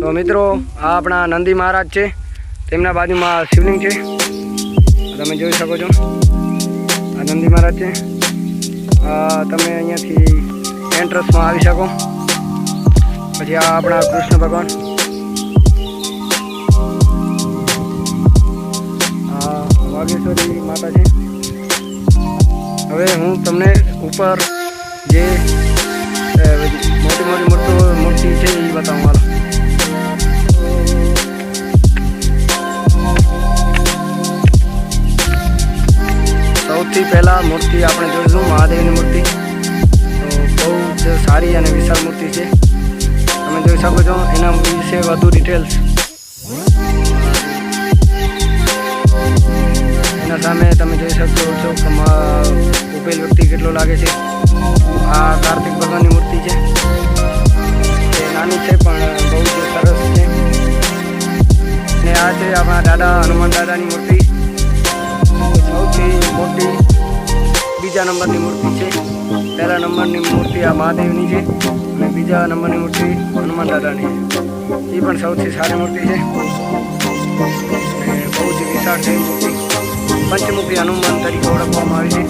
તો મિત્રો આ આપણા નંદી મહારાજ છે. તેમના બાજુમાં શિવલિંગ છે. તમે જોઈ શકો છો. આનંદી મહારાજ છે. તમે અહીંયાથી એન્ટ્રન્સમાં આવી શકો. પછી આ આપણા કૃષ્ણ ભગવાન. વાઘેશ્વરી માતા છે હવે હું તમને ઉપર જે સૌથી પહેલા મૂર્તિ આપણે જોઈશું મહાદેવની મૂર્તિ. બહુ જ સારી અને વિશાળ મૂર્તિ છે. તમે જોઈ શકો છો, એના વિશે વધુ ડિટેલ્સ એના સામે તમે જોઈ શકો છો કે ઉભેલ વ્યક્તિ કેટલો લાગે છે. આ કાર્તિક ભગવાનની મૂર્તિ છે. તે નાની છે, પણ બહુ જ સરસ છે. ને આ છે આપણા દાદા હનુમાન દાદાની મૂર્તિ. બીજા નંબરની મૂર્તિ છે. પહેલા નંબરની મૂર્તિ આ મહાદેવની છે અને બીજા નંબરની મૂર્તિ હનુમાન દાદાની છે. એ પણ સૌથી સારી મૂર્તિ છે. બહુ જ વિશાળ છે મૂર્તિ. પંચમુખી હનુમાન તરીકે ઓળખવામાં આવે છે.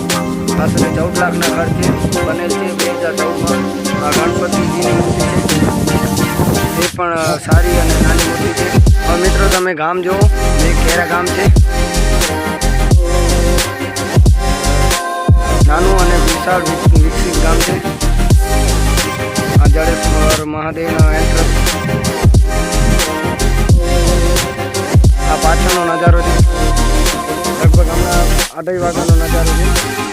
આશરે ચૌદ લાખના ખર્ચે બનેલ છે બે હજાર ચૌદમાં આ ગણપતિજીની મૂર્તિ છે. એ પણ સારી અને નાની મૂર્તિ છે. મિત્રો, તમે ગામ જુઓ. એ કેરા ગામ છે. ગામ છે આ જડેશ્વર મહાદેવના એન્ટ્રન્સ આ પાછળનો નજારો છે. લગભગ હમણાં અઢી વાગ્યાનો નજારો છે.